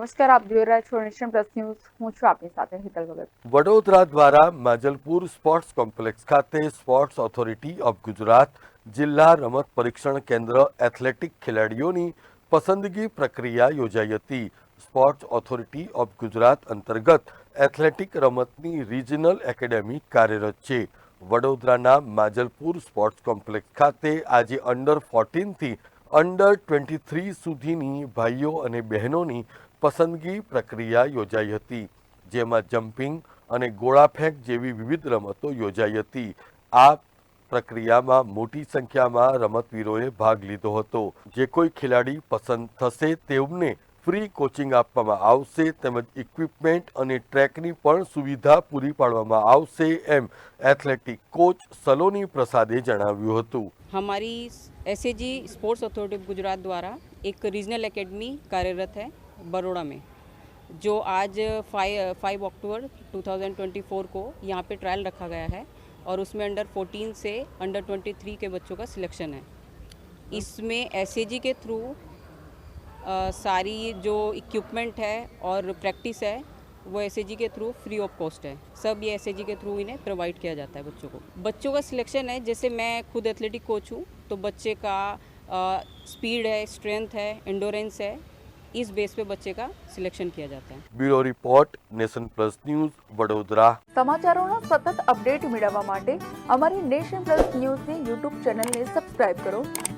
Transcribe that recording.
નમસ્કાર આપ જોઈ રહ્યા છો નેશન પ્લસ ન્યૂઝ હું છું આપની સાથે હિતલ ભગત વડોદરા દ્વારા માજલપુર સ્પોર્ટ્સ કોમ્પ્લેક્સ ખાતે સ્પોર્ટ્સ ઓથોરિટી ઓફ ગુજરાત જિલ્લા રમત પરીક્ષણ કેન્દ્ર એથ્લેટિક ખેલાડીઓની પસંદગી પ્રક્રિયા યોજાઈ હતી સ્પોર્ટ્સ ઓથોરિટી ઓફ ગુજરાત અંતર્ગત એથ્લેટિક રમતની રિજનલ એકેડેમી કાર્યરત છે વડોદરાના માજલપુર સ્પોર્ટ્સ કોમ્પ્લેક્સ ખાતે આજે અંડર ફોર્ટીનથી અંડર ટ્વેન્ટી થ્રી સુધીની ભાઈઓ અને બહેનોની પસંદગી પ્રક્રિયા યોજાઈ હતી જેમાં જમ્પિંગ અને ગોળાફેંક જેવી વિવિધ રમતો યોજાઈ હતી આ પ્રક્રિયામાં મોટી સંખ્યામાં રમતવીરોએ ભાગ લીધો હતો જે કોઈ ખેલાડી પસંદ થશે તેમને फ्री कोचिंग આપવામાં આઉસે તેમ ઇક્વિપમેન્ટ અને ટ્રેકની પણ સુવિધા પૂરી પાડવામાં આવશે એમ એથલેટિક કોચ સલોની પ્રસાદે જણાવ્યું હતું અમારી એસજી સ્પોર્ટ્સ अथॉरिटी ગુજરાત દ્વારા એક રિજિonal એકેડમી કાર્યરત છે બરોડામાં જો આજ 5 ઓક્ટોબર 2024 કો અહીંયા પે ટ્રાયલ رکھا ગયા છે અને उसमे અન્ડર 14 સે અન્ડર 23 કે બચ્ચો કા સિલેક્શન હે ઇસમે એસજી કે થ્રુ सारी जो इक्विपमेंट है और प्रैक्टिस है वो एस के थ्रू फ्री ऑफ कॉस्ट है सब ये एस के थ्रू इन्हें प्रोवाइड किया जाता है बच्चों को बच्चों का सिलेक्शन है जैसे मैं खुद एथलेटिक कोच हूँ तो बच्चे का स्पीड है स्ट्रेंथ है इंडोरेंस है इस बेस पे बच्चे का सिलेक्शन किया जाता है bureau report nation plus news Vadodara સમાચારોના सतत अपडेट મેળવવા नेशन प्लस न्यूज ने यूट्यूब चैनल ने सब्सक्राइब करो